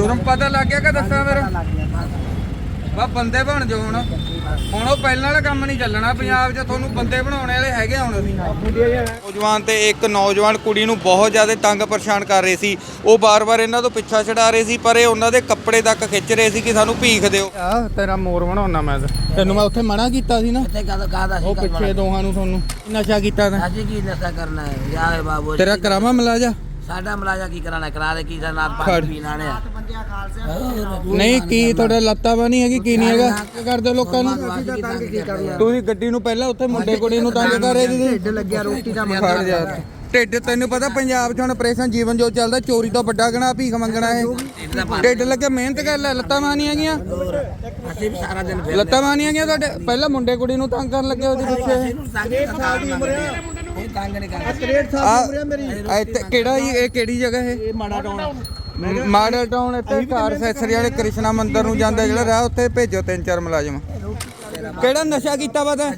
ਜੁਰਮ ਪਤਾ ਲੱਗ ਗਿਆ ਕਿ ਦੱਸਾਂ ਫਿਰ। ਬਾ ਬੰਦੇ ਬਣ ਜਾਓ ਹੁਣ। ਹੁਣ ਉਹ ਪਹਿਲਾਂ ਵਾਲਾ ਕੰਮ ਨਹੀਂ ਚੱਲਣਾ ਪੰਜਾਬ 'ਚ ਤੁਹਾਨੂੰ ਬੰਦੇ ਬਣਾਉਣੇ ਵਾਲੇ ਹੈਗੇ ਹੁਣ ਅਸੀਂ। ਨੌਜਵਾਨ ਤੇ ਇੱਕ ਨੌਜਵਾਨ ਕੁੜੀ ਨੂੰ ਬਹੁਤ ਜ਼ਿਆਦਾ ਤੰਗ ਪਰੇਸ਼ਾਨ ਕਰ ਰਹੇ ਸੀ। ਉਹ ਬਾਰ-ਬਾਰ ਇਹਨਾਂ ਤੋਂ ਪਿੱਛਾ ਛਡਾ ਰਹੇ ਸੀ ਪਰ ਇਹ ਉਹਨਾਂ ਦੇ ਕੱਪੜੇ ਤੱਕ ਖਿੱਚ ਰਹੇ ਸੀ ਕਿ ਸਾਨੂੰ ਭੀਖ ਦਿਓ। ਆ ਤੇਰਾ ਮੋਰ ਬਣਾਉਣਾ ਮੈਂ ਤੈਨੂੰ ਮੈਂ ਉੱਥੇ ਮਨਾ ਕੀਤਾ ਸੀ ਨਾ। ਇੱਥੇ ਕਾਹਦਾ ਕਾਹਦਾ ਸੀ ਉਹ ਪਿੱਛੇ ਦੋਹਾਂ ਨੂੰ ਤੁਹਾਨੂੰ ਨਸ਼ਾ ਕੀਤਾ ਤਾਂ। ਅੱਜ ਕੀ ਨਸ਼ਾ ਕਰਨਾ ਹੈ? ਯਾਰ ਬਾਬੂ ਤੇਰਾ ਕਰਾਵਾ ਮਲਾਜਾ? ਸਾਡਾ ਮਲਾਜਾ ਕੀ ਕਰਾਣਾ ਕਰਾ ਦੇ ਕੀ ਦਾ ਨਾਲ। ਪਾਣੀ ਪੀਣ ਨਹੀਂ ਕੀ ਤੁਹਾਡਾ ਲੱਤਾਂ ਬਾਨੀ ਹੈਗੀ ਕੀ ਨਹੀਂ ਹੈਗਾ? ਕੀ ਕਰਦੇ ਲੋਕਾਂ ਨੂੰ? ਤੁਸੀਂ ਗੱਡੀ ਨੂੰ ਪਹਿਲਾਂ ਉੱਥੇ ਮੁੰਡੇ ਕੁੜੀ ਨੂੰ ਤੰਗ ਕਰ ਰਹੇ ਸੀ। ਢਿੱਡ ਲੱਗਿਆ ਰੋਟੀ ਦਾ ਜਾ। ਢਿੱਡ ਤੈਨੂੰ ਪਤਾ ਪੰਜਾਬ 'ਚ ਹੁਣ ਆਪਰੇਸ਼ਨ ਜੀਵਨ ਜੋ ਚੱਲਦਾ ਚੋਰੀ ਤੋਂ ਵੱਡਾ ਗਣਾ ਭੀਖ ਮੰਗਣਾ ਇਹ। ਢਿੱਡ ਲੱਗੇ ਮਿਹਨਤ ਕਰ ਲੈ ਲੱਤਾਂ ਮਾਨੀ ਹੈਗੀਆਂ। ਅਸੀਂ ਵੀ ਸਾਰਾ ਦਿਨ ਲੱਤਾਂ ਮਾਨੀ ਹੈਗੀਆਂ ਤੁਹਾਡੇ। ਪਹਿਲਾਂ ਮੁੰਡੇ ਕੁੜੀ ਨੂੰ ਤੰਗ ਕਰਨ ਲੱਗੇ ਉਹਦੇ ਪਿੱਛੇ। ਤੰਗ ਨਹੀਂ ਨਹੀਂ ਕਿਹੜਾ ਇਹ ਕਿਹੜੀ ਜਗ੍ਹਾ ਇਹ ਮਾੜਾ ਟਾਉਣ ਮਾਡਲ ਟਾਊਨ ਇੱਥੇ ਕਾਰ ਸੈਸਰੀ ਵਾਲੇ ਕ੍ਰਿਸ਼ਨਾ ਮੰਦਿਰ ਨੂੰ ਜਾਂਦਾ ਜਿਹੜਾ ਰਾਹ ਉੱਥੇ ਭੇਜੋ ਤਿੰਨ ਚਾਰ ਮੁਲਾਜ਼ਮ। ਕਿਹੜਾ ਨਸ਼ਾ ਕੀਤਾ ਵਾ ਤਾਂ?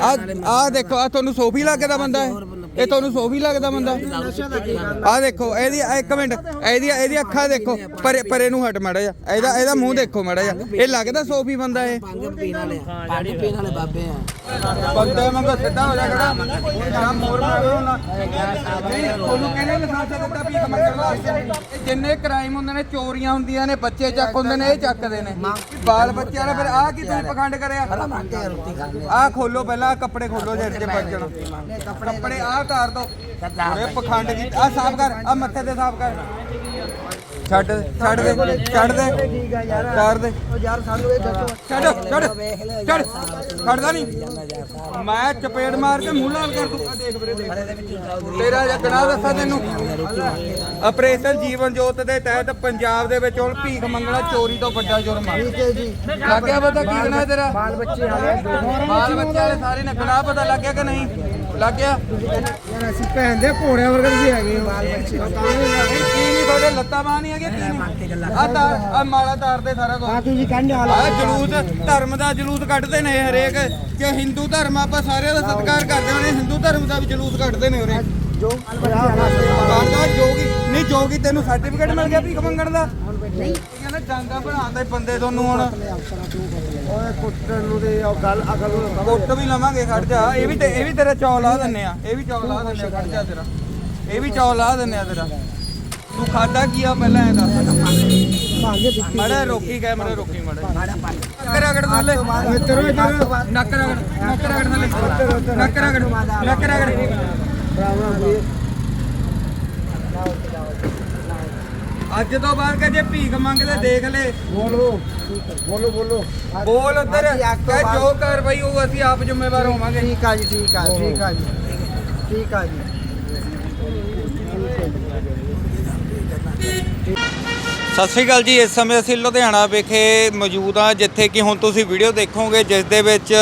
ਆ ਆ ਦੇਖੋ ਆ ਤੁਹਾਨੂੰ ਸੋਫੀ ਲੱਗਦਾ ਬੰਦਾ ਹੈ। ਇਹ ਤੁਹਾਨੂੰ ਸੋਫੀ ਲੱਗਦਾ ਬੰਦਾ। ਆ ਦੇਖੋ ਇਹਦੀ ਆਹ ਇੱਕ ਮਿੰਟ ਇਹਦੀ ਇਹਦੀ ਅੱਖਾਂ ਦੇਖੋ ਪਰੇ ਪਰੇ ਨੂੰ ਹਟ ਮੜਾ ਜਾ ਇਹਦਾ ਇਹਦਾ ਮੂੰਹ ਦੇਖੋ ਮੜਾ ਜਾ ਇਹ ਲੱਗਦਾ ਸੋਫੀ ਬੰਦਾ ਇਹ। ਪੰਗ ਪੀਣ ਵਾਲੇ ਪਾਣੀ ਪੀਣ ਵਾਲੇ ਬਾਬੇ ਆ ਬੰਦੇ ਮੰਗੋ ਸਿੱਧਾ ਹੋ ਜਾ ਖੜਾ। ਮੇਰਾ ਮੋਰ ਮਾਰੋ ਨਾ ਤੁਹਾਨੂੰ ਕਹਿੰਦੇ ਲਾਇਸੈਂਸ ਦਿੱਤਾ ਵੀ ਮੰਗਣ ਵਾਸਤੇ? ਇਹ ਜਿੰਨੇ ਕ੍ਰਾਈਮ ਹੁੰਦੇ ਨੇ ਚੋਰੀਆਂ ਹੁੰਦੀਆਂ ਨੇ ਬੱਚੇ ਚੱਕ ਹੁੰਦੇ ਨੇ ਇਹ ਚੱਕਦੇ ਨੇ। ਬਾਲ ਬੱਚਿਆਂ ਨੇ ਫਿਰ ਆਹ ਕੀ ਤੁਸੀਂ ਪਖੰਡ ਕਰਿਆ? ਆਹ ਖੋਲੋ ਪਹਿਲਾਂ ਆਹ ਕੱਪੜੇ ਖੋਲੋ ਜਿਹੜੇ ਚ ਬਚਣ। ਕੱਪੜੇ ਆਹ ਕਰ ਦੋ। ਇਹ ਪਖੰਡ ਕੀ ਆਹ ਸਾਫ਼ ਕਰ ਆਹ ਮੱਥੇ ਤੇ ਸਾਫ਼ ਕਰ। ਛੱਡ ਛੱਡ ਦੇ ਛੱਡ ਦੇ। ਠੀਕ ਆ ਯਾਰ ਦੇ। ਉਹ ਯਾਰ ਸਾਨੂੰ ਇਹ ਦੱਸੋ ਛੱਡ ਛੱਡ ਛੱਡ। ਛੱਡਦਾ ਨਹੀਂ। ਮੈਂ ਚਪੇੜ ਮਾਰ ਕੇ ਮੂੰਹ ਲਾਲ ਕਰ ਦੂੰ ਆ ਦੇਖ ਵੀਰੇ ਦੇਖ। ਤੇਰਾ ਜਗਣਾ ਦੱਸਾਂ ਤੈਨੂੰ। ਆਪਰੇਸ਼ਨ ਜੀਵਨ ਜੋਤ ਦੇ ਤਹਿਤ ਪੰਜਾਬ ਦੇ ਵਿੱਚ ਹੁਣ ਭੀਖ ਮੰਗਣਾ ਚੋਰੀ ਤੋਂ ਵੱਡਾ ਜੁਰਮ ਆ। ਠੀਕ ਹੈ ਜੀ। ਲੱਗ ਗਿਆ ਪਤਾ ਕੀ ਗਣਾ ਤੇਰਾ? ਬਾਲ ਬੱਚੇ ਵਾਲੇ। ਬਾਲ ਬੱਚੇ ਵਾਲੇ ਸਾਰੇ ਨੇ ਗਣਾ ਪਤਾ ਲੱਗ ਗਿਆ ਕਿ ਨਹੀਂ? ਲੱਗ ਗਿਆ ਯਾਰ ਅਸੀਂ ਭੈਣ ਦੇ ਘੋੜਿਆਂ ਵਰਗੇ ਵੀ ਹੈਗੇ ਬਾਲ ਬੱਚੇ। ਕੀ ਨਹੀਂ ਤੁਹਾਡੇ ਲੱਤਾਂ ਬਾਹ ਨਹੀਂ ਹੈਗੇ ਕੀ ਨਹੀਂ? ਆ ਤਾਰ ਆ ਮਾਲਾ ਤਾਰ ਦੇ ਸਾਰਾ ਕੁਝ ਆ ਤੁਸੀਂ ਕਹਿੰਦੇ ਆ ਜਲੂਸ ਧਰਮ ਦਾ ਜਲੂਸ ਕੱਢਦੇ ਨੇ ਹਰੇਕ। ਜੇ ਹਿੰਦੂ ਧਰਮ ਆਪਾਂ ਸਾਰਿਆਂ ਦਾ ਸਤਿਕਾਰ ਕਰਦੇ ਹਾਂ ਹਿੰਦੂ ਧਰਮ ਦਾ ਵੀ ਜਲੂਸ ਕੱਢਦੇ ਨੇ ਉਰੇ ਜੋ ਕਰਦਾ ਜੋਗੀ ਨਹੀਂ ਜੋਗੀ ਤੈਨੂੰ ਸਰਟੀਫਿਕੇਟ ਮਿਲ ਗਿਆ ਭੀਖ ਮੰਗਣ ਦਾ? ਨਹੀਂ ਕਹਿੰਦਾ ਡਾਂਗਾ ਬਣਾਉਂਦਾ ਬੰਦੇ ਤੁਹਾਨੂੰ ਹੁਣ। ਓਏ ਕੁੱਟਣ ਨੂੰ ਦੇ ਉਹ ਗੱਲ ਅਕਲ ਨੂੰ ਕੁੱਟ ਵੀ ਲਵਾਂਗੇ ਖੜ ਜਾ। ਇਹ ਵੀ ਤੇ ਇਹ ਵੀ ਤੇਰਾ ਚੌਲ ਲਾ ਦਿੰਨੇ ਆ। ਇਹ ਵੀ ਚੌਲ ਲਾ ਦਿੰਨੇ ਆ ਖੜ ਜਾ ਤੇਰਾ। ਇਹ ਵੀ ਚੌਲ ਲਾ ਦਿੰਨੇ ਆ ਤੇਰਾ। ਤੂੰ ਖਾਦਾ ਕੀ ਆ ਪਹਿਲਾਂ ਇਹ ਦੱਸ। ਮੜਾ ਰੋਕੀ ਗਏ ਮੜਾ ਰੋਕੀ ਮੜਾ ਨੱਕ ਰਗੜ ਥੱਲੇ। ਮਿੱਤਰੋ ਇਧਰ ਨੱਕ ਰਗੜ ਨੱਕ ਰਗੜ ਥੱਲੇ। ਨੱਕ ਰਗੜ। ਨੱਕ ਰਗੜ। ਅੱਜ ਤੋਂ ਬਾਅਦ ਕਿ ਜੇ ਭੀਖ ਮੰਗਦੇ ਦੇਖ ਲੈ। ਬੋਲੋ। ਬੋਲੋ ਬੋਲੋ। ਬੋਲ ਉਧਰ। ਕਹ ਜੋ ਕਾਰਵਾਈ ਹੋਊ ਅਸੀਂ ਆਪ ਜ਼ਿੰਮੇਵਾਰ ਹੋਵਾਂਗੇ। ਠੀਕ ਆ ਜੀ ਠੀਕ ਆ ਠੀਕ ਆ ਜੀ। ਠੀਕ ਆ ਜੀ। ਸਤਿ ਸ਼੍ਰੀ ਅਕਾਲ ਜੀ। ਇਸ ਸਮੇਂ ਅਸੀਂ ਲੁਧਿਆਣਾ ਵਿਖੇ ਮੌਜੂਦ ਹਾਂ ਜਿੱਥੇ ਕਿ ਹੁਣ ਤੁਸੀਂ ਵੀਡੀਓ ਦੇਖੋਗੇ ਜਿਸ ਦੇ ਵਿੱਚ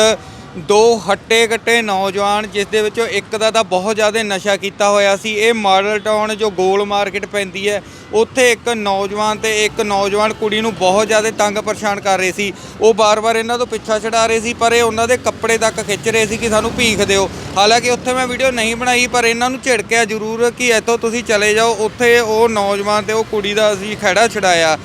ਦੋ ਹੱਟੇ ਕੱਟੇ ਨੌਜਵਾਨ ਜਿਸ ਦੇ ਵਿੱਚੋਂ ਇੱਕ ਦਾ ਤਾਂ ਬਹੁਤ ਜ਼ਿਆਦਾ ਨਸ਼ਾ ਕੀਤਾ ਹੋਇਆ ਸੀ। ਇਹ ਮਾਡਲ ਟਾਊਨ ਜੋ ਗੋਲ ਮਾਰਕੀਟ ਪੈਂਦੀ ਹੈ, ਉੱਥੇ ਇੱਕ ਨੌਜਵਾਨ ਤੇ ਇੱਕ ਨੌਜਵਾਨ ਕੁੜੀ ਨੂੰ ਬਹੁਤ ਜ਼ਿਆਦਾ ਤੰਗ ਪਰੇਸ਼ਾਨ ਕਰ ਰਹੇ ਸੀ। ਉਹ ਬਾਰ-ਬਾਰ ਇਹਨਾਂ ਤੋਂ ਪਿੱਛਾ ਛਡਾ ਰਹੇ ਸੀ, ਪਰ ਇਹ ਉਹਨਾਂ ਦੇ ਕੱਪੜੇ ਤੱਕ ਖਿੱਚ ਰਹੇ ਸੀ ਕਿ ਸਾਨੂੰ ਭੀਖ ਦਿਓ। ਹਾਲਾਂਕਿ ਉੱਥੇ ਮੈਂ ਵੀਡੀਓ ਨਹੀਂ ਬਣਾਈ, ਪਰ ਇਹਨਾਂ ਨੂੰ ਝਿੜਕਿਆ ਜ਼ਰੂਰ ਕਿ ਇੱਥੋਂ ਤੁਸੀਂ ਚਲੇ ਜਾਓ। ਉੱਥੇ ਉਹ ਨੌਜਵਾਨ ਤੇ ਉਹ ਕੁੜੀ ਦਾ ਅਸੀਂ ਖਹਿੜਾ ਛਡਾਇਆ।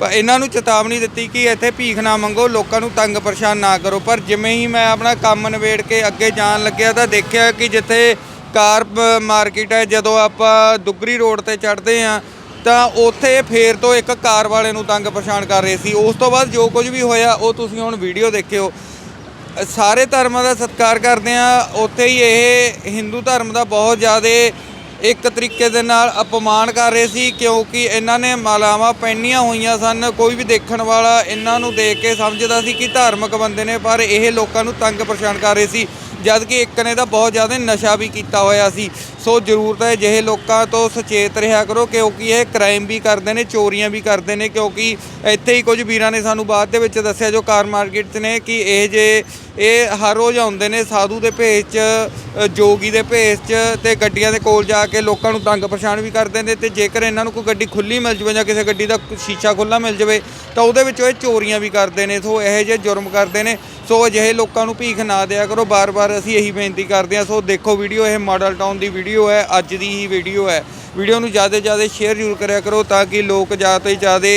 ਪਰ ਇਹਨਾਂ ਨੂੰ ਚੇਤਾਵਨੀ ਦਿੱਤੀ ਕਿ ਇੱਥੇ ਭੀਖ ਨਾ ਮੰਗੋ, ਲੋਕਾਂ ਨੂੰ ਤੰਗ ਪਰੇਸ਼ਾਨ ਨਾ ਕਰੋ। ਪਰ ਜਿਵੇਂ ਹੀ ਮੈਂ ਆਪਣਾ ਕੰਮ ਨਿਬੇੜ ਕੇ ਅੱਗੇ ਜਾਣ ਲੱਗਿਆ ਤਾਂ ਦੇਖਿਆ ਕਿ ਜਿੱਥੇ ਕਾਰ ਮਾਰਕੀਟ ਹੈ, ਜਦੋਂ ਆਪਾਂ ਦੁੱਗਰੀ ਰੋਡ ਤੇ ਚੜ੍ਹਦੇ ਆ ਤਾਂ ਉੱਥੇ ਫੇਰ ਤੋਂ ਇੱਕ ਕਾਰ ਵਾਲੇ ਨੂੰ ਤੰਗ ਪਰੇਸ਼ਾਨ ਕਰ ਰਹੇ ਸੀ। ਉਸ ਤੋਂ ਬਾਅਦ ਜੋ ਕੁਝ ਵੀ ਹੋਇਆ, ਉਹ ਤੁਸੀਂ ਹੁਣ ਵੀਡੀਓ ਦੇਖਿਓ। ਸਾਰੇ ਧਰਮਾਂ ਦਾ ਸਤਿਕਾਰ ਕਰਦੇ ਆ ਉੱਥੇ ਹੀ ਇਹ ਹਿੰਦੂ ਧਰਮ ਦਾ ਬਹੁਤ ਜ਼ਿਆਦਾ ਇੱਕ ਤਰੀਕੇ ਦੇ ਨਾਲ ਅਪਮਾਨ ਕਰ ਰਹੇ ਸੀ ਕਿਉਂਕਿ ਇਹਨਾਂ ਨੇ ਮਾਲਾਵਾਂ ਪਹਿਨੀਆਂ ਹੋਈਆਂ ਸਨ। ਕੋਈ ਵੀ ਦੇਖਣ ਵਾਲਾ ਇਹਨਾਂ ਨੂੰ ਦੇਖ ਕੇ ਸਮਝਦਾ ਸੀ ਕਿ ਧਾਰਮਿਕ ਬੰਦੇ ਨੇ, ਪਰ ਇਹ ਲੋਕਾਂ ਨੂੰ ਤੰਗ ਪਰੇਸ਼ਾਨ ਕਰ ਰਹੇ ਸੀ ਜਦ ਕਿ ਇੱਕ ਨੇ ਤਾਂ ਬਹੁਤ ਜ਼ਿਆਦਾ ਨਸ਼ਾ ਵੀ ਕੀਤਾ ਹੋਇਆ ਸੀ। ਸੋ ਜ਼ਰੂਰਤ ਹੈ ਜਿਹੇ ਲੋਕਾਂ ਤੋਂ ਸੁਚੇਤ ਰਿਹਾ ਕਰੋ, ਕਿਉਂਕਿ ਇਹ ਕ੍ਰਾਈਮ ਵੀ ਕਰਦੇ ਨੇ, ਚੋਰੀਆਂ ਵੀ ਕਰਦੇ ਨੇ, ਕਿਉਂਕਿ ਇੱਥੇ ਹੀ ਕੁਝ ਵੀਰਾਂ ਨੇ ਸਾਨੂੰ ਬਾਅਦ ਦੇ ਵਿੱਚ ਦੱਸਿਆ, ਜੋ ਕਾਰ ਮਾਰਕੀਟ 'ਚ ਨੇ, ਕਿ ਇਹ ਜੇ ਇਹ ਹਰ ਰੋਜ਼ ਆਉਂਦੇ ਨੇ ਸਾਧੂ ਦੇ ਭੇਸ 'ਚ ਜੋਗੀ ਦੇ ਭੇਸ 'ਚ ਤੇ ਗੱਡੀਆਂ ਦੇ ਕੋਲ ਜਾ ਕੇ ਲੋਕਾਂ ਨੂੰ ਤੰਗ ਪਰੇਸ਼ਾਨ ਵੀ ਕਰਦੇ ਨੇ ਤੇ ਜੇਕਰ ਇਹਨਾਂ ਨੂੰ ਕੋਈ ਗੱਡੀ ਖੁੱਲੀ ਮਿਲ ਜਵੇ ਜਾਂ ਕਿਸੇ ਗੱਡੀ ਦਾ ਸ਼ੀਸ਼ਾ ਖੁੱਲਾ ਮਿਲ ਜਵੇ, ਤਾਂ ਉਹਦੇ ਵਿੱਚੋਂ ਇਹ ਚੋਰੀਆਂ ਵੀ ਕਰਦੇ ਨੇ, ਸੋ ਇਹੋ ਜਿਹੇ ਜੁਰਮ ਕਰਦੇ ਨੇ, ਸੋ ਅਜਿਹੇ ਲੋਕਾਂ ਨੂੰ ਭੀਖ ਨਾ ਦਿਆ ਕਰੋ। ਬਾਰ-ਬਾਰ ਅਸੀਂ ਇਹੀ ਬੇਨਤੀ ਕਰਦੇ ਹਾਂ, ਸੋ ਦੇਖੋ ਵੀਡੀਓ, ਇਹ ਮਾਡਲ ਟਾਊਨ ਦੀ ਵੀਡੀਓ ਹੈ, ਅੱਜ ਦੀ ਹੀ ਵੀਡੀਓ ਹੈ। ਵੀਡੀਓ ਨੂੰ ਜ਼ਿਆਦਾ ਜ਼ਿਆਦਾ ਸ਼ੇਅਰ ਜ਼ਰੂਰ ਕਰਿਆ ਕਰੋ ਤਾਂ ਕਿ ਲੋਕ ਜ਼ਿਆਦਾ ਤੋਂ ਜ਼ਿਆਦਾ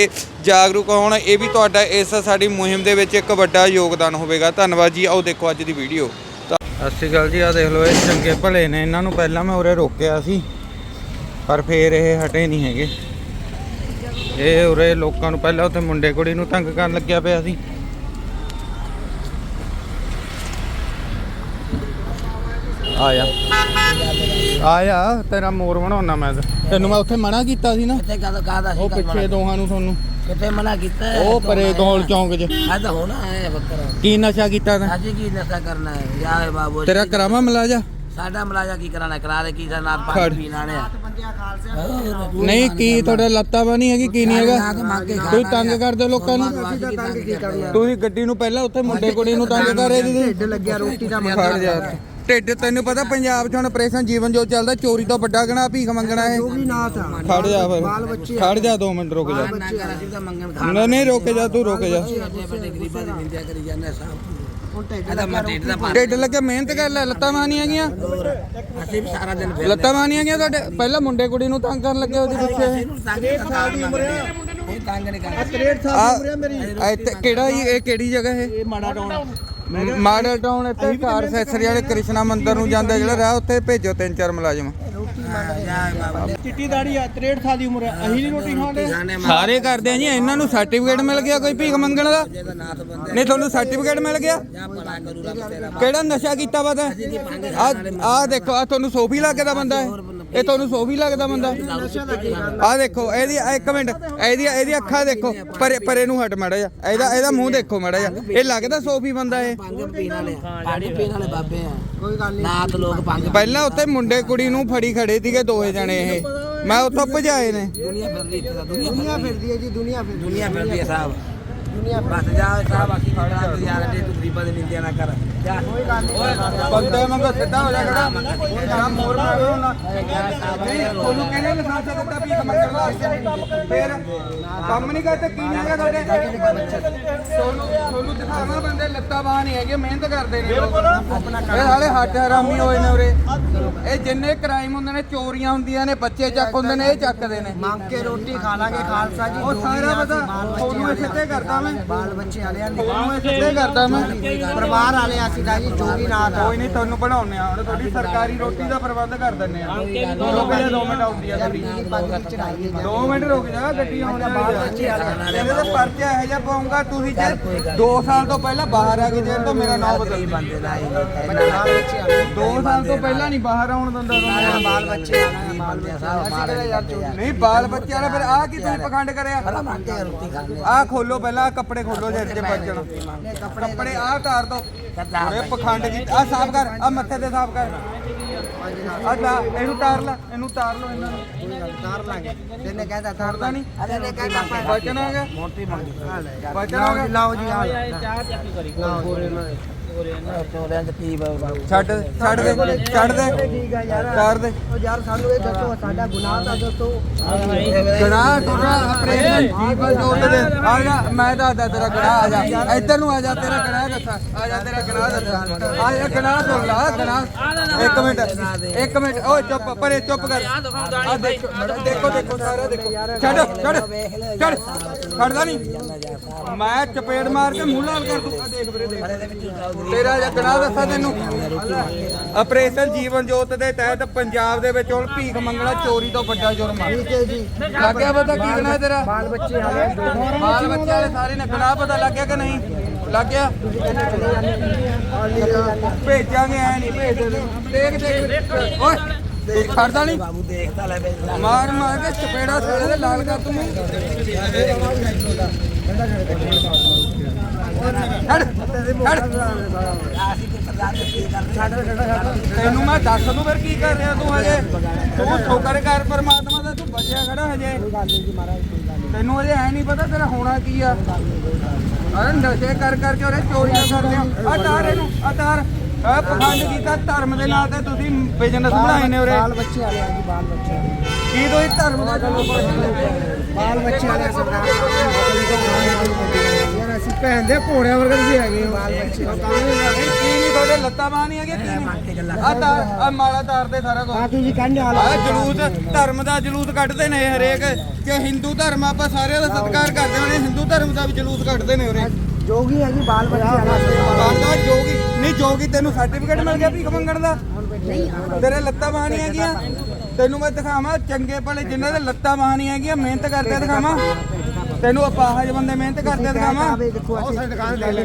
ਜਾਗਰੂਕ ਹੋਣ। ਇਹ ਵੀ ਤੁਹਾਡਾ ਇਸ ਸਾਡੀ ਮੁਹਿੰਮ ਦੇ ਵਿੱਚ ਇੱਕ ਵੱਡਾ ਯੋਗਦਾਨ ਹੋਵੇਗਾ। ਧੰਨਵਾਦ ਜੀ। ਆਓ ਦੇਖੋ ਅੱਜ ਦੀ ਵੀਡੀਓ। ਸਤਿ ਸ਼੍ਰੀ ਅਕਾਲ ਜੀ। ਆ ਦੇਖ ਲਓ, ਇਹ ਚੰਗੇ ਭਲੇ ਨੇ। ਇਹਨਾਂ ਨੂੰ ਪਹਿਲਾਂ ਮੈਂ ਉਰੇ ਰੋਕਿਆ ਸੀ, ਪਰ ਫੇਰ ਇਹ ਹਟੇ ਨਹੀਂ ਹੈਗੇ। ਇਹ ਉਰੇ ਲੋਕਾਂ ਨੂੰ ਪਹਿਲਾਂ ਉੱਥੇ ਮੁੰਡੇ ਕੁੜੀ ਨੂੰ ਤੰਗ ਕਰਨ ਲੱਗਿਆ ਪਿਆ ਸੀ। ਆਇਆ ਆਇਆ ਤੇਰਾ ਮੋਰ ਬਣਾਉਣਾ ਮੈਂ। ਤੈਨੂੰ ਮੈਂ ਉੱਥੇ ਮਨਾ ਕੀਤਾ ਸੀ ਨਾ। ਕਿਤੇ ਕਹਦਾ ਕਹਦਾ ਸੀ ਉਹ ਪਿੱਛੇ ਦੋਹਾਂ ਨੂੰ ਤੁਹਾਨੂੰ। ਕਿਤੇ ਮਨਾ ਕੀਤਾ? ਉਹ ਪਰੇ ਗੋਲ ਚੌਂਕ 'ਚ। ਆ ਤਾਂ ਹੋਣਾ ਹੈ ਬੱਕਰਾ। ਕੀ ਨਸ਼ਾ ਕੀਤਾ ਤੈਂ? ਅੱਜ ਕੀ ਨਸ਼ਾ ਕਰਨਾ ਹੈ? ਯਾਰ ਬਾਬੂ ਤੇਰਾ ਕਰਾਵਾ ਮਲਾਜਾ? ਸਾਡਾ ਮਲਾਜਾ ਕੀ ਕਰਾਣਾ ਕਰਾ ਦੇ ਕੀ ਕਰਨਾ ਖੜ। ਪਾਣੀ ਪੀਣਾ ਨੇ ਨਹੀਂ ਕੀ ਤੁਹਾਡਾ ਲੱਤਾਂ ਬਾਨੀ ਹੈਗੀ ਕੀ ਨਹੀਂ ਹੈਗਾ? ਤੁਸੀਂ ਤੰਗ ਕਰਦੇ ਲੋਕਾਂ ਨੂੰ? ਤੰਗ ਕੀ ਕਰਨਾ? ਤੁਸੀਂ ਗੱਡੀ ਨੂੰ ਪਹਿਲਾਂ ਉੱਥੇ ਮੁੰਡੇ ਕੁੜੀ ਨੂੰ ਤੰਗ ਕਰ ਰਹੇ ਸੀ। ਢਿੱਡ ਲੱਗਿਆ ਰੋਟੀ ਦਾ ਖੜ ਜਾ ਢਿੱਡ ਤੈਨੂੰ ਪਤਾ ਪੰਜਾਬ 'ਚ ਹੁਣ ਆਪਰੇਸ਼ਨ ਜੀਵਨ ਜੋ ਚੱਲਦਾ ਚੋਰੀ ਤੋਂ ਵੱਡਾ ਗਣਾ ਭੀਖ ਮੰਗਣਾ ਹੈ ਵੀ ਨਾ ਤਾਂ ਖੜ ਜਾ ਫਿਰ। ਖੜ ਜਾ 2 ਮਿੰਟ ਰੁਕ ਜਾ। ਨਾ ਕਰ ਅਸੀਂ ਤਾਂ ਮੰਗਣ ਖਾ ਨਹੀਂ ਨਹੀਂ ਰੁਕ ਜਾ ਤੂੰ ਰੁਕ ਜਾ। ਅੱਡੇ ਵੱਡੇ ਗਰੀਬਾਂ ਦੀ ਨਿੰਦਿਆ ਕਰੀ ਜਾਂਦੇ ਸਾਹ ਹੁਣ ਢਿੱਡ ਇਹਦਾ ਮੈਂ ਢਿੱਡ ਦਾ ਪਾਣੀ। ਢਿੱਡ ਲੱਗੇ ਮਿਹਨਤ ਕਰ ਲੈ ਲੱਤਾਂ ਮਾਨੀ ਹੈਗੀਆਂ। ਅਸੀਂ ਵੀ ਸਾਰਾ ਦਿਨ ਫਿਰ ਲੱਤਾਂ ਮਾਨੀ ਹੈਗੀਆਂ ਤੁਹਾਡੇ ਪਹਿਲਾਂ ਮੁੰਡੇ ਕੁੜੀ ਨੂੰ ਤੰਗ ਕਰਨ ਲੱਗੇ ਉਹਦੇ ਪਿੱਛੇ। ਇਹਨੂੰ ਤੰਗ ਸਾਲ ਦੀ ਉਮਰ ਹੈ ਇਹ ਤੰਗ ਨਹੀਂ ਕਰਦਾ 63 ਸਾਲ ਆ ਦੀ ਉਮਰ ਹੈ ਮੇਰੀ। ਆ ਇੱਥੇ ਕਿਹੜਾ ਜੀ ਇਹ ਕਿਹੜੀ ਜਗ੍ਹਾ ਇਹ? ਇਹ ਮਾੜਾ ਟਾਉਣ ਮਾਡਲ ਟਾਊਨ ਇੱਥੇ ਕਾਰ ਸੈਸਰੀ ਵਾਲੇ ਕ੍ਰਿਸ਼ਨਾ ਮੰਦਿਰ ਨੂੰ ਜਾਂਦਾ ਜਿਹੜਾ ਰਾਹ ਉੱਥੇ ਭੇਜੋ ਤਿੰਨ ਚਾਰ ਮੁਲਾਜ਼ਮ ਜਾ ਬਾਬਾ ਚਿੱਟੀ ਦਾੜੀ ਆ 63 ਸਾਲ ਦੀ ਉਮਰ ਹੈ ਅਸੀਂ ਨਹੀਂ ਰੋਟੀ ਖਾਂਦੇ। ਖਾਣੇ ਸਾਰੇ ਕਰਦੇ ਆ ਜੀ ਇਹਨਾਂ ਨੂੰ ਸਰਟੀਫਿਕੇਟ ਮਿਲ ਗਿਆ ਕੋਈ ਭੀਖ ਮੰਗਣ ਦਾ? ਦਾ ਬੰਦੇ ਨਹੀਂ ਤੁਹਾਨੂੰ ਸਰਟੀਫਿਕੇਟ ਮਿਲ ਗਿਆ? ਕਿਹੜਾ ਨਸ਼ਾ ਕੀਤਾ ਵਾ ਤੈਂ? ਆ ਦੇਖੋ ਆ ਤੁਹਾਨੂੰ ਸੋਫੀ ਲੱਗਦਾ ਬੰਦਾ ਇਹ ਇਹ ਤੁਹਾਨੂੰ ਸੋਫੀ ਲੱਗਦਾ ਬੰਦਾ। ਆ ਦੇਖੋ ਇਹਦੀ ਆਹ ਇੱਕ ਮਿੰਟ ਇਹਦੀ ਇਹਦੀ ਅੱਖਾਂ ਦੇਖੋ ਪਰੇ ਪਰੇ ਨੂੰ ਹਟ ਮੜਾ ਜਾ ਇਹਦਾ ਇਹਦਾ ਮੂੰਹ ਦੇਖੋ ਮੜਾ ਜਾ ਇਹ ਲੱਗਦਾ ਸੋਫੀ ਬੰਦਾ ਇਹ। ਪੰਗ ਪੀਣ ਵਾਲੇ ਪਾਣੀ ਪੀਣ ਵਾਲੇ ਬਾਬੇ ਆ ਕੋਈ ਗੱਲ ਨਾਥ ਲੋਕ ਪੰਗ ਪਹਿਲਾਂ ਉੱਥੇ ਮੁੰਡੇ ਕੁੜੀ ਨੂੰ ਫੜੀ ਖੜੇ ਸੀਗੇ ਦੋਏ ਜਣੇ ਇਹ। ਮੈਂ ਉੱਥੋਂ ਭਜਾਏ ਨੇ। ਦੁਨੀਆ ਫਿਰਦੀ ਇੱਥੇ ਤਾਂ ਦੁਨੀਆ ਦੁਨੀਆ ਫਿਰਦੀ ਹੈ ਜੀ ਦੁਨੀਆ ਫਿਰਦੀ ਦੁਨੀਆ ਫਿਰਦੀ ਹੈ ਸਾਹਿਬ ਦੁਨੀਆ ਬਸ ਜਾ ਸਾਹਿਬ ਅਸੀਂ ਖੜਾ ਤੂੰ ਯਾਰ ਅੱਡੇ ਤੂੰ ਗਰੀਬਾਂ ਦੀ ਨਿੰਦਿਆ ਨਾ ਕਰ ਜਾ ਬੰਦੇ ਮੰਗੋ ਸਿੱਧਾ ਹੋ ਜਾ ਖੜਾ ਨਾ ਮੋਰ ਮਾਰੋ ਨਾ ਨਹੀਂ ਤੁਹਾਨੂੰ ਕਹਿੰਦੇ ਨੇ ਸਾਥ ਦਿੱਤਾ ਵੀ ਮੰਗਣ ਵਾਸਤੇ ਫਿਰ ਕੰਮ ਨਹੀਂ ਕਰਦੇ ਕੀ ਨਹੀਂ ਹੈਗਾ ਤੁਹਾਡੇ ਤੁਹਾਨੂੰ ਤੁਹਾਨੂੰ ਦਿਖਾਵਾਂ ਬੰਦੇ ਲੱਤਾਂ ਬਾਹ ਨਹੀਂ ਹੈਗੇ ਮਿਹਨਤ ਕਰਦੇ ਨੇ ਆਪਣਾ ਇਹ ਹਾਲੇ ਹੱਥ ਹਰਾਮੀ ਹੋਏ ਨੇ ਉਰੇ ਇਹ ਜਿੰਨੇ ਕ੍ਰਾਈਮ ਹੁੰਦੇ ਨੇ ਚੋਰੀਆਂ ਹੁੰਦੀਆਂ ਨੇ ਬੱਚੇ ਚੱਕ ਹੁੰਦੇ ਨੇ ਇਹ ਚੱਕਦੇ ਨੇ ਮੰਗ ਕੇ ਰੋਟੀ ਖਾ ਲਾਂਗੇ ਖਾਲਸਾ ਜੀ ਉਹ ਸਾਰਾ ਪਤਾ ਤੁਹਾਨੂੰ ਇਹ ਸਿੱਧੇ ਕਰਦਾ ਮੈਂ ਬਾਲ ਬੱਚੇ ਵਾਲਿਆਂ ਨੇ ਤੁਹਾਨੂੰ ਇਹ ਸਿੱਧੇ ਕਰਦਾ ਮੈਂ? ਪਰਿਵਾਰ ਵਾਲੇ ਅਸੀਂ ਤਾਂ ਜੀ ਜੋਗੀ ਨਾਥ ਆ। ਕੋਈ ਨਹੀਂ ਤੁਹਾਨੂੰ ਬਣਾਉਣੇ ਆ। ਹੁਣ ਤੁਹਾਡੀ ਸਰਕਾਰੀ ਰੋਟੀ ਦਾ ਪ੍ਰਬੰਧ ਕਰ ਦਿੰਨੇ ਆ। ਰੁਕ ਜਾ 2 ਮਿੰਟ। ਆਉਂਦੀ ਆ ਤੁਹਾਡੀ ਇਹ ਪੱਗ ਦੀ ਚੜਾਈ ਹੈ 2 ਮਿੰਟ ਰੁਕ ਜਾ ਗੱਡੀ ਆਉਣ ਵਾਲੀ ਆ। ਇਹਦੇ ਤੇ ਪਰਚਾ ਇਹੋ ਜਿਹਾ ਪਾਉਂਗਾ ਤੁਸੀਂ ਜੇ 2 ਸਾਲ ਤੋਂ ਪਹਿਲਾਂ ਬਾਹਰ ਆ ਕੇ ਜੇ ਤਾਂ ਮੇਰਾ ਨਾਮ ਬਦਲ ਬੰਦੇ ਦਾ ਹੀ। ਬਾਲ ਬੱਚੇ ਵਾਲੇ 2 ਸਾਲ ਤੋਂ ਪਹਿਲਾਂ ਨਹੀਂ ਬਾਹਰ ਆਉਣ ਦਿੰਦਾ ਤੁਹਾਨੂੰ ਬਾਲ ਬੱਚੇ ਵਾਲੇ। ਬਾਲ ਬੱਚੇ ਸਾਹਿਬ ਮਾਰੇ ਨਹੀਂ ਬਾਲ ਬੱਚੇ ਵਾਲਾ ਫਿਰ ਆ ਕੀ ਤੁਸੀਂ ਪਖੰਡ ਕਰਿਆ? ਮੰਗ ਕੇ ਰੋਟੀ ਖਾਣੇ ਆ ਖੋਲੋ ਪਹਿਲਾਂ ਆਹ ਕੱਪੜੇ ਖੋਲੋ ਜੇ ਜੇ ਬਚਣ। ਕੱਪੜੇ ਆ ਉਤਾਰ ਦੋ। ਓਏ ਪਖੰਡ ਕੀ ਆ ਸਾਫ਼ ਕਰ ਆ ਮੱਥੇ ਤੇ ਸਾਫ਼ ਕਰ। ਆ ਲਾ ਇਹਨੂੰ ਤਾਰ ਲੈ ਇਹਨੂੰ ਤਾਰ ਲਓ ਇਹਨਾਂ ਨੂੰ। ਤਾਰ ਲਾਂਗੇ। ਤੈਨੇ ਤਾਰ ਤਾਰਦਾ ਨਹੀਂ ਤੈਨੇ ਕਹਿਤਾ ਆਪਾਂ ਬਚਨ ਆ ਗਿਆ ਮੋਟੀ ਮੰਗੀ ਬਚਨ ਆ ਲਾਓ ਗਿਆ ਜੀ ਲਾਓ ਜੀ ਆਹ। ਚਾਹ ਚੱਕੀ ਕਰੀ। ਚੋਰਿਆਂ ਚ ਕੀ ਬਾਬਾ ਛੱਡ ਛੱਡ ਦੇ ਛੱਡ ਦੇ। ਠੀਕ ਆ ਯਾਰ ਕਰ ਦੇ। ਉਹ ਯਾਰ ਸਾਨੂੰ ਇਹ ਦੱਸੋ ਸਾਡਾ ਗੁਨਾਹ ਤਾਂ ਦੱਸੋ ਗੜਾ ਟੁੱਟਾ ਆਪਰੇਸ਼ਨ ਜੀਵਨ ਜੋਤ ਦੇ। ਆ ਜਾ ਮੈਂ ਦੱਸਦਾ ਤੇਰਾ ਗੜਾ ਆ ਜਾ। ਇੱਧਰ ਨੂੰ ਆ ਜਾ ਤੇਰਾ ਗੜਾ ਦੱਸਾਂ। ਆ ਜਾ ਤੇਰਾ ਗੜਾ ਦੱਸਾਂ। ਆ ਜਾ ਗੜਾ ਸੁਣ ਲਾ ਗੜਾ ਇੱਕ ਮਿੰਟ ਇੱਕ ਮਿੰਟ। ਓਏ ਚੁੱਪ ਪਰੇ ਚੁੱਪ ਕਰ। ਆ ਦੇਖੋ। ਦੇਖੋ ਦੇਖੋ ਸਾਰਾ ਦੇਖੋ। ਛੱਡ ਛੱਡ ਛੱਡ। ਛੱਡਦਾ ਨਹੀਂ। ਮੈਂ ਚਪੇੜ ਮਾਰ ਕੇ ਮੂੰਹ ਲਾਲ ਕਰ ਦੂੰ। ਆ ਦੇਖ ਵੀਰੇ ਦੇਖ। ਤੇਰਾ ਜਾਂ ਗੜਾ ਦੱਸਾਂ ਤੈਨੂੰ? ਆਪਰੇਸ਼ਨ ਜੀਵਨ ਜੋਤ ਦੇ ਤਹਿਤ ਪੰਜਾਬ ਦੇ ਵਿੱਚ ਹੁਣ ਭੀਖ ਮੰਗਣਾ ਚੋਰੀ ਤੋਂ ਵੱਡਾ ਜੁਰਮ ਆ। ਠੀਕ ਹੈ ਜੀ। ਲੱਗ ਗਿਆ ਪਤਾ ਕੀ ਗਣਾ ਤੇਰਾ? ਬਾਲ ਬੱਚੇ ਵਾਲੇ ਬਾਲ ਬੱਚੇ ਵਾਲੇ ਸਾਰੇ ਨੇ ਗਣਾ ਪਤਾ ਲੱਗ ਗਿਆ ਕਿ ਨਹੀਂ? ਲੱਗ ਗਿਆ ਭੇਜਾਂਗੇ ਐ ਨਹੀਂ ਭੇਜਦੇ। ਦੇਖ ਦੇਖ। ਓਏ ਦੇਖ ਖੜਦਾ ਨਹੀਂ? ਬਾਬੂ ਦੇਖਦਾ ਲੈ ਮਾਰ ਮਾਰ ਕੇ ਚਪੇੜਾ ਸਾਰੇ ਦੇ ਲਾਲ ਕਰ ਤੂੰ। ਤੈਨੂੰ ਮੈਂ ਦੱਸ ਦੂੰ ਫਿਰ ਕੀ ਕਰ ਰਿਹਾ ਤੂੰ ਹਜੇ? ਤੂੰ ਠੋਕਰ ਕਰ ਪਰਮਾਤਮਾ ਦਾ, ਤੂੰ ਬਚਿਆ ਖੜਾ ਹਜੇ। ਤੈਨੂੰ ਹਜੇ ਐ ਨਹੀਂ ਪਤਾ ਤੇਰਾ ਹੋਣਾ ਕੀ ਆ। ਅਰੇ ਨਸ਼ੇ ਕਰ ਕਰਕੇ ਉਹਨੇ ਚੋਰੀਆਂ ਕਰਦੇ ਆ ਆ ਤਾਰ ਇਹਨੂੰ, ਆ ਤਾਰ। ਆ ਪਖੰਡ ਕੀਤਾ ਧਰਮ ਦੇ ਨਾਂ ਤੇ ਤੁਸੀਂ ਬਿਜ਼ਨਸ ਬਣਾਏ ਨੇ ਉਰੇ। ਬਾਲ ਬੱਚੇ ਵਾਲੇ ਆ ਜੀ ਬਾਲ ਬੱਚੇ ਕੀ ਤੁਸੀਂ ਧਰਮ ਦਾ ਚਲੋ ਬਾਲ ਬੱਚੇ ਵਾਲੇ ਸਰਦਾਰ। ਅਸੀਂ ਭੈਣ ਦੇ ਘੋੜਿਆਂ ਵਰਗੇ ਤੁਸੀਂ ਹੈਗੇ ਹੋ। ਬਾਲ ਬੱਚੇ। ਨਹੀਂ ਕੀ ਨਹੀਂ ਤੁਹਾਡੇ ਲੱਤਾਂ ਬਾਹਾਂ ਨਹੀਂ ਹੈਗੀਆਂ ਕੀ ਨਹੀਂ? ਆ ਤਾਰ ਆ ਮਾਲਾ ਤਾਰਦੇ ਸਾਰਾ ਕੁਝ ਆ ਤੁਸੀਂ ਹਾਲ ਆ ਜਲੂਸ ਧਰਮ ਦਾ ਜਲੂਸ ਕੱਢਦੇ ਨੇ ਹਰੇਕ ਕਿ ਹਿੰਦੂ ਧਰਮ ਆਪਾਂ ਸਾਰਿਆਂ ਦਾ ਸਤਿਕਾਰ ਕਰਦੇ ਹਾਂ ਹਿੰਦੂ ਧਰਮ ਦਾ ਵੀ ਜਲੂਸ ਕੱਢਦੇ ਨੇ ਉਰੇ। ਜੋਗੀ ਹੈ ਜੀ ਬਾਲ ਬੱਚੇ ਬਾਂਦਾ ਜੋਗੀ ਨਹੀਂ ਜੋਗੀ ਤੈਨੂੰ ਸਰਟੀਫਿਕੇਟ ਮਿਲ ਗਿਆ ਭੀਖ ਮੰਗਣ ਦਾ? ਤੇਰੇ ਲੱਤਾਂ ਬਾਹਾਂ ਨਹੀਂ ਹੈਗੀਆਂ। ਤੈਨੂੰ ਮੈਂ ਦਿਖਾਵਾਂ ਚੰਗੇ ਭਲੇ ਜਿਨ੍ਹਾਂ ਦੇ ਲੱਤਾਂ ਬਾਹਾਂ ਨਹੀਂ ਹੈਗੀਆਂ ਮਿਹਨਤ ਕਰਦੇ ਦਿਖਾਵਾਂ। ਤੈਨੂੰ ਅਪਾਹਜ ਬੰਦੇ ਮਿਹਨਤ ਕਰਦੇ ਦਿਖਾਵਾਂ। ਦੇਖੋ ਅਸੀਂ ਸਾਡੀ ਦੁਕਾਨ ਦੇ ਲੈ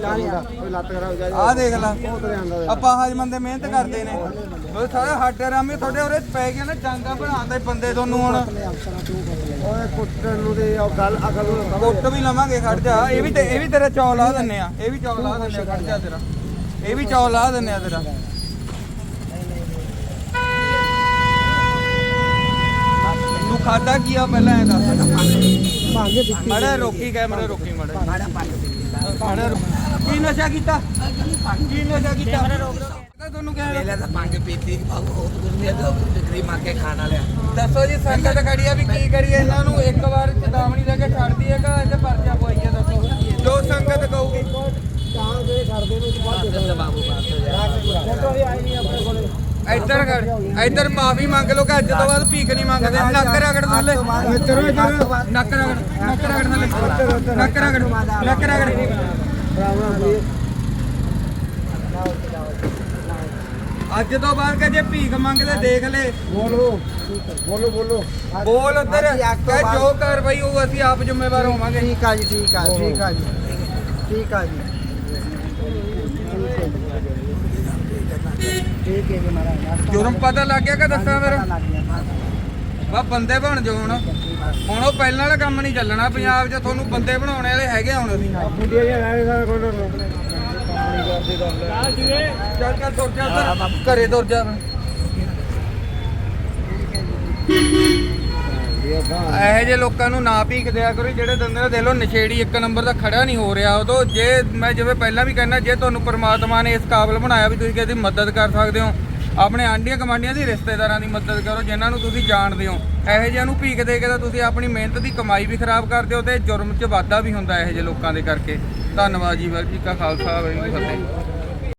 ਕੋਈ ਲੱਤ ਖਰਾਬ ਜਾ ਆਹ ਦੇਖ ਲੈ। ਉਧਰ ਆਂਦਾ ਅਪਾਹਜ ਬੰਦੇ ਮਿਹਨਤ ਕਰਦੇ ਨੇ। ਉਹ ਸਾਰੇ ਹੱਡ ਰਾਮੇ ਤੁਹਾਡੇ ਉਰੇ ਪੈ ਗਏ ਨਾ ਜਾਂਗਾ ਬਣਾਉਂਦੇ ਬੰਦੇ ਤੁਹਾਨੂੰ ਹੁਣ। ਓਏ ਕੁੱਟਣ ਨੂੰ ਦੇ ਉਹ ਗੱਲ ਅਕਲ ਨੂੰ ਕੁੱਟ ਵੀ ਲਵਾਂਗੇ ਖੜ ਜਾ। ਇਹ ਵੀ ਤੇ ਇਹ ਵੀ ਤੇਰਾ ਚੌਲ ਲਾ ਦਿੰਨੇ ਆ। ਇਹ ਵੀ ਚੌਲ ਲਾ ਦਿੰਨੇ ਆ ਖੜ ਜਾ ਤੇਰਾ। ਇਹ ਵੀ ਚੌਲ ਲਾ ਦਿੰਨੇ ਆ ਤੇਰਾ। ਖਾਦਾ ਕੀ ਆ ਪਹਿਲਾਂ ਇਹ ਦੱਸ। ਭਾਂਗੇ ਦਿੱਤੀ ਮੜਾ ਰੋਕੀ ਗਏ ਮੜਾ ਰੋਕੀ ਮੜਾ। ਮਾੜਾ ਕੀ ਨਸ਼ਾ ਕੀਤਾ? ਕੀ ਨਸ਼ਾ ਕੀਤਾ? ਤੁਹਾਨੂੰ ਕਹਿ ਵੇਲੇ ਤਾਂ ਪੰਜ ਪੀਤੀ ਬਾਬੂ ਦੁਨੀਆ ਤੋਂ ਮੰਗ ਕੇ ਖਾਣ ਵਾਲਿਆ। ਦੱਸੋ ਜੀ ਸੰਗਤ ਖੜੀ ਆ ਵੀ ਕੀ ਕਰੀਏ? ਇਹਨਾਂ ਨੂੰ ਇੱਕ ਵਾਰ ਚੇਤਾਵਨੀ ਦੇ ਕੇ ਛੱਡ ਦਈਏਗਾ ਇਹਦੇ ਪਰਚਾ ਪਵਾਈਏ? ਦੱਸੋ ਜੋ। ਸੰਗਤ ਕਹੂਗੀ। ਤਾਂ ਦੇ ਕਰਦੇ ਨੂੰ ਬਾਅਦ ਦੇ ਬਾਬੂ ਬਾਤ ਹੋ ਜਾ ਫੋਟੋ ਵੀ ਆਈ ਨਹੀਂ ਆਪਣੇ ਕੋਲੇ। ਇੱਧਰ ਕਰ ਇੱਧਰ ਮਾਫੀ ਮੰਗ ਲਓ ਕਿ ਅੱਜ ਤੋਂ ਬਾਅਦ ਭੀਖ ਨਹੀਂ ਮੰਗਦੇ। ਨੱਕ ਰਗੜ ਥੱਲੇ। ਇੱਧਰ ਨੱਕ ਰਗੜ ਨੱਕ ਰਗੜ ਥੱਲੇ। ਨੱਕ ਰਗੜ ਨੱਕ ਰਗੜ। ਅੱਜ ਤੋਂ ਬਾਅਦ ਕਿ ਜੇ ਭੀਖ ਮੰਗਦੇ ਦੇਖ ਲੈ। ਬੋਲੋ। ਬੋਲੋ ਬੋਲੋ। ਬੋਲ ਉੱਧਰ। ਕਿ ਜੋ ਕਾਰਵਾਈ ਹੋਊ ਅਸੀਂ ਆਪ ਜ਼ਿੰਮੇਵਾਰ ਹੋਵਾਂਗੇ। ਠੀਕ ਆ ਜੀ ਠੀਕ ਆ ਠੀਕ ਆ ਜੀ। ਠੀਕ ਆ ਜੀ। ਹੈ ਜੀ ਮਹਾਰਾਜ ਜੁਰਮ ਪਤਾ ਲੱਗ ਗਿਆ ਕਿ ਦੱਸਾਂ ਫਿਰ? ਲੱਗ ਵਾ ਬੰਦੇ ਬਣ ਜਾਓ ਹੁਣ। ਹੁਣ ਉਹ ਪਹਿਲਾਂ ਵਾਲਾ ਕੰਮ ਨਹੀਂ ਚੱਲਣਾ ਪੰਜਾਬ 'ਚ ਤੁਹਾਨੂੰ ਬੰਦੇ ਬਣਾਉਣੇ ਵਾਲੇ ਹੈਗੇ ਹੁਣ। ਅਸੀਂ ਮੁੰਡੇ ਜੇ ਆਏ ਸਾਰਾ ਕੋਲ। ਰੋਕਣੇ ਚੱਲ ਚੱਲ ਤੁਰ ਜਾ। ਘਰੇ ਤੁਰ ਜਾ। ਇਹੋ ਜਿਹੇ ਲੋਕਾਂ ਨੂੰ ਨਾ ਭੀਖ ਦਿਆ ਕਰੋ, ਜਿਹੜੇ ਦੰਦੇ ਦੇ ਲੋ ਨਸ਼ੇੜੀ ਇੱਕ ਨੰਬਰ ਦਾ ਖੜਾ ਨਹੀਂ ਹੋ ਰਿਹਾ ਉਦੋਂ। ਜੇ ਮੈਂ ਜਿਵੇਂ ਪਹਿਲਾਂ ਵੀ ਕਹਿੰਦਾ, ਜੇ ਤੁਹਾਨੂੰ ਪ੍ਰਮਾਤਮਾ ਨੇ ਇਸ ਕਾਬਲ ਬਣਾਇਆ ਵੀ ਤੁਸੀਂ ਕਿਸੇ ਦੀ ਮਦਦ ਕਰ ਸਕਦੇ ਹੋ, ਆਪਣੇ ਆਂਢੀਆਂ ਕਮਾਂਡੀਆਂ ਦੀ ਰਿਸ਼ਤੇਦਾਰਾਂ ਦੀ ਮਦਦ ਕਰੋ, ਜਿਨ੍ਹਾਂ ਨੂੰ ਤੁਸੀਂ ਜਾਣਦੇ ਹੋ। ਇਹੋ ਜਿਹਿਆਂ ਨੂੰ ਭੀਖ ਦੇ ਕੇ ਤਾਂ ਤੁਸੀਂ ਆਪਣੀ ਮਿਹਨਤ ਦੀ ਕਮਾਈ ਵੀ ਖਰਾਬ ਕਰਦੇ ਹੋ ਤੇ ਜੁਰਮ 'ਚ ਵਾਧਾ ਵੀ ਹੁੰਦਾ ਇਹੋ ਜਿਹੇ ਲੋਕਾਂ ਦੇ ਕਰਕੇ। ਧੰਨਵਾਦ ਜੀ, ਵਾਹਿਗੁਰੂ ਜੀ ਕਾ ਖਾਲਸਾ, ਵਾਹਿਗੁਰੂ ਜੀ ਕੀ ਫਤਿਹ।